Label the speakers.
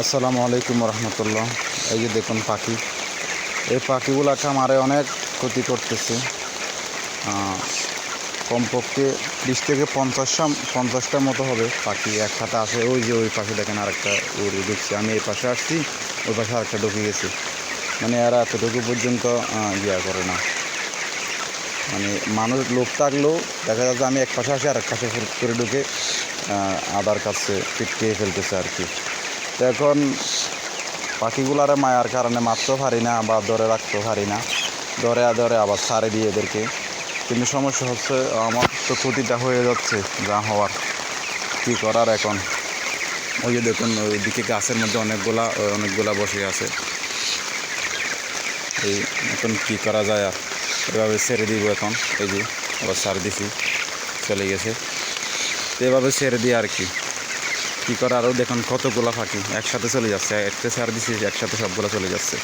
Speaker 1: আসসালামু আলাইকুম রহমতুল্লাহ। এই যে দেখুন পাখি। এই পাখিগুলোকে আমারে অনেক ক্ষতি করতেছে। কমপক্ষে বিশ থেকে পঞ্চাশটা পঞ্চাশটার মতো হবে পাখি একসাথে আসে। ওই যে ওই পাশে দেখেন আরেকটা উড়ে ঢুকছে। আমি এই পাশে আসছি, ওই পাশে আরেকটা ঢুকে গেছি। মানে এরা এতটুকু পর্যন্ত ইয়া করে না। মানে মানুষ লোক থাকলেও দেখা যাচ্ছে আমি এক পাশে আসি আর এক পাশে করে ঢুকে আদার কাছে পিটকে ফেলতেছে আর কি। এখন পাখিগুলারে মায়ার কারণে মারতেও পারি না বা ধরে রাখতেও পারি না। ধরে ধরে আবার ছাড়ে দিয়ে এদেরকে। কিন্তু সমস্যা হচ্ছে, আমার তো ক্ষতিটা হয়ে যাচ্ছে যা হওয়ার। কী করার এখন? ওই যে দেখুন, ওইদিকে গাছের মধ্যে অনেকগুলা অনেকগুলা বসে আছে। এই এখন কী করা যায় আর? এভাবে ছেড়ে দিব এখন। এই যে, আবার ছাড় দিছি, চলে গেছে। এভাবে ছেড়ে দিই আর কি। কী করে আরও দেখুন কতগুলো ফাঁকি একসাথে চলে যাচ্ছে। একটা সার একসাথে সবগুলো চলে যাচ্ছে।